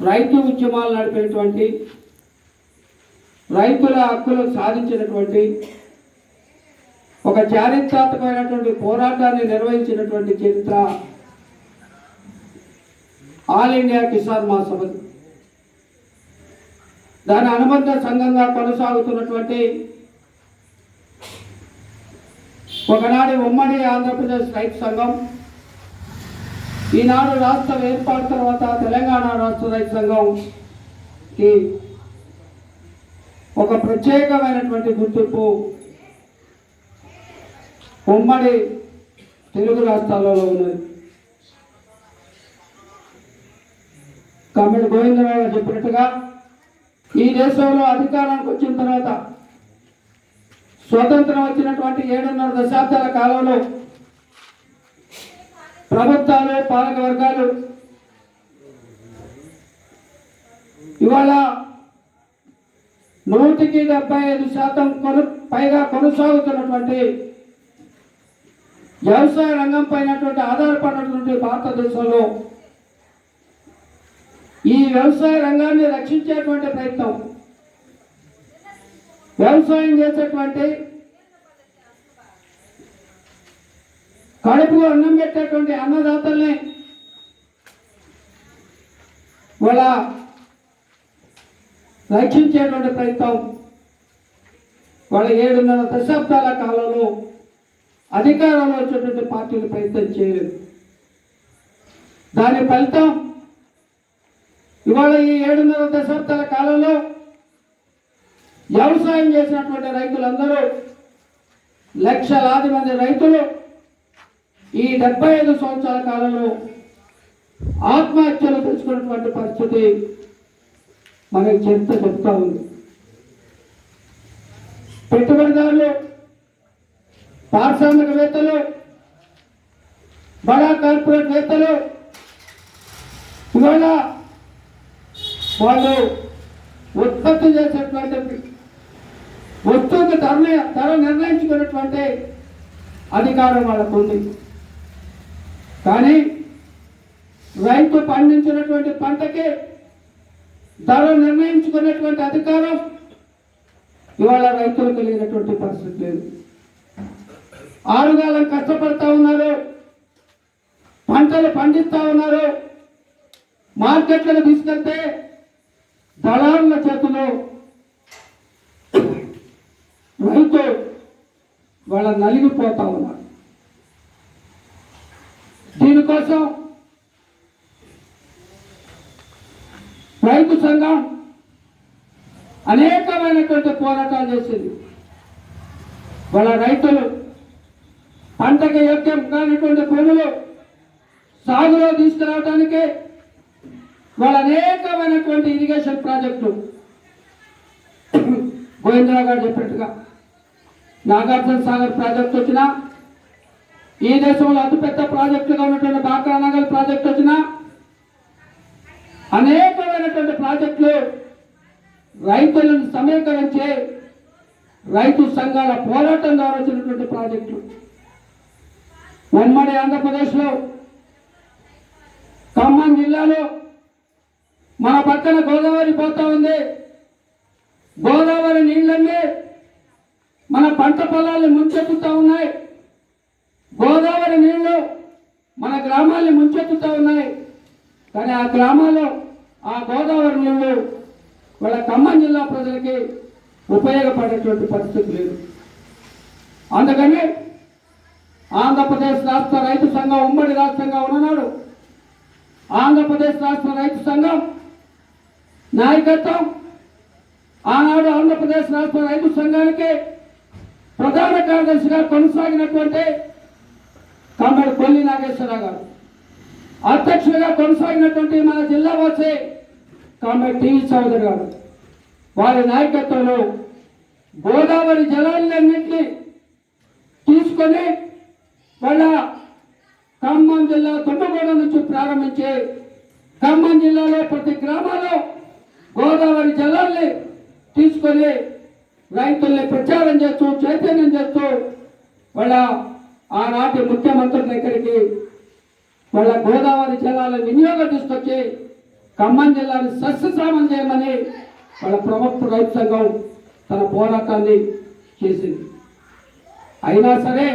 రైతు ఉద్యమాలు నడిపినటువంటి రైతుల హక్కులు సాధించినటువంటి ఒక చారిత్రాత్మకమైనటువంటి పోరాటాన్ని నిర్వహించినటువంటి చరిత్ర ఆల్ ఇండియా కిసాన్ మహాసభ. దాని అనుబంధ సంఘంగా కొనసాగుతున్నటువంటి ఒకనాటి ఉమ్మడి ఆంధ్రప్రదేశ్ రైతు సంఘం ఈనాడు రాష్ట్రం ఏర్పాటు తర్వాత తెలంగాణ రాష్ట్ర రైతు సంఘంకి ఒక ప్రత్యేకమైనటువంటి గుర్తింపు ఉమ్మడి తెలుగు రాష్ట్రాలలో ఉన్నది. కమిటీ గోవిందరావు గారు చెప్పినట్టుగా ఈ దేశంలో అధికారానికి వచ్చిన తర్వాత స్వతంత్రం వచ్చినటువంటి ఏడున్నర దశాబ్దాల కాలంలో ప్రభుత్వాలు పాలక వర్గాలు. ఇవాళ నూటికి డెబ్బై ఐదు శాతం కొను పైగా కొనసాగుతున్నటువంటి వ్యవసాయ రంగం పైనటువంటి ఆధారపడినటువంటి భారతదేశంలో ఈ వ్యవసాయ రంగాన్ని రక్షించేటువంటి ప్రయత్నం. వ్యవసాయం చేసేటువంటి కడుపులో అన్నం పెట్టేటువంటి అన్నదాతల్ని వాళ్ళ రక్షించేటువంటి ప్రయత్నం వాళ్ళ ఏడున్నర దశాబ్దాల కాలంలో అధికారంలో వచ్చేటువంటి పార్టీలు ప్రయత్నం చేయలేదు. దాని ఫలితం ఇవాళ ఈ ఏడున్నర దశాబ్దాల కాలంలో వ్యవసాయం చేసినటువంటి రైతులందరూ లక్షలాది మంది రైతులు ఈ డెబ్బై ఐదు సంవత్సరాల కాలంలో ఆత్మహత్యలు తెచ్చుకున్నటువంటి పరిస్థితి మనకి చరిత్ర చెప్తా ఉంది. పెట్టుబడిదారులు పారిశ్రామికవేత్తలు బడా కార్పొరేట్ వేత్తలు ఇవాళ వాళ్ళు ఉత్పత్తి చేసేటువంటి వస్తువుకి ధర ధర నిర్ణయించుకున్నటువంటి అధికారం వాళ్ళకు ఉంది కానీ రైతు పండించినటువంటి పంటకి ధర నిర్ణయించుకున్నటువంటి అధికారం ఇవాళ రైతులకు లేనటువంటి పరిస్థితి లేదు. ఆరుగాలం కష్టపడతా ఉన్నారు పంటలు పండిస్తా ఉన్నారు మార్కెట్లకు తీసుకెళ్తే దళారుల చేతిలో రైతు వాళ్ళ నలిగిపోతా ఉన్నారు. కోసం రైతు సంఘం అనేకమైనటువంటి పోరాటాలు చేసింది. వాళ్ళ రైతులు పంటకి యోగ్యం కానిటువంటి భూములు సాగులో తీసుకురావడానికి వాళ్ళ అనేకమైనటువంటి ఇరిగేషన్ ప్రాజెక్టు గోవిందరావు గారు చెప్పినట్టుగా నాగార్జున సాగర్ ప్రాజెక్ట్ వచ్చినా ఈ దేశంలో అతిపెద్ద ప్రాజెక్టుగా ఉన్నటువంటి బాకా నగర్ ప్రాజెక్ట్ వచ్చిన అనేకమైనటువంటి ప్రాజెక్టులు రైతులను సమీకరించే రైతు సంఘాల పోరాటం ద్వారా వచ్చినటువంటి ప్రాజెక్టులు. ఉమ్మడి ఆంధ్రప్రదేశ్లో ఖమ్మం జిల్లాలో మన పక్కన గోదావరి పోతా ఉంది. గోదావరి నీళ్ళన్నీ మన పంట పొలాలు ముంచెత్తుతూ ఉన్నాయి. గోదావరి నీళ్ళు మన గ్రామాల్ని ముంచెత్తుతూ ఉన్నాయి. కానీ ఆ గ్రామాల్లో ఆ గోదావరి నీళ్ళు వాళ్ళ ఖమ్మం జిల్లా ప్రజలకి ఉపయోగపడేటువంటి పరిస్థితి లేదు. అందుకని ఆంధ్రప్రదేశ్ రాష్ట్ర రైతు సంఘం ఉమ్మడి రాష్ట్రంగా ఉన్ననాడు ఆంధ్రప్రదేశ్ రాష్ట్ర రైతు సంఘం నాయకత్వం ఆనాడు ఆంధ్రప్రదేశ్ రాష్ట్ర రైతు సంఘానికి ప్రధాన కార్యదర్శిగా కొనసాగినటువంటి కమ్మడి కొల్లి నాగేశ్వరరావు గారు. అధ్యక్షుడిగా కొనసాగినటువంటి మన జిల్లా వాసి కమ్మడి టీవీ చౌదరి గారు. వారి నాయకత్వంలో గోదావరి జలాలన్నింటినీ తీసుకొని వాళ్ళ ఖమ్మం జిల్లా తుమ్మగూడ నుంచి ప్రారంభించి ఖమ్మం జిల్లాలో ప్రతి గ్రామాల్లో గోదావరి జలాల్ని తీసుకొని రైతుల్ని ప్రచారం చేస్తూ చైతన్యం చేస్తూ వాళ్ళ ఆనాటి ముఖ్యమంత్రి దగ్గరికి వాళ్ళ గోదావరి జిల్లాలో వినియోగ తీసుకొచ్చి ఖమ్మం జిల్లాని సస్యశ్రామం చేయమని వాళ్ళ ప్రముఖ రైతు సంఘం తన పోరాటాన్ని చేసింది. అయినా సరే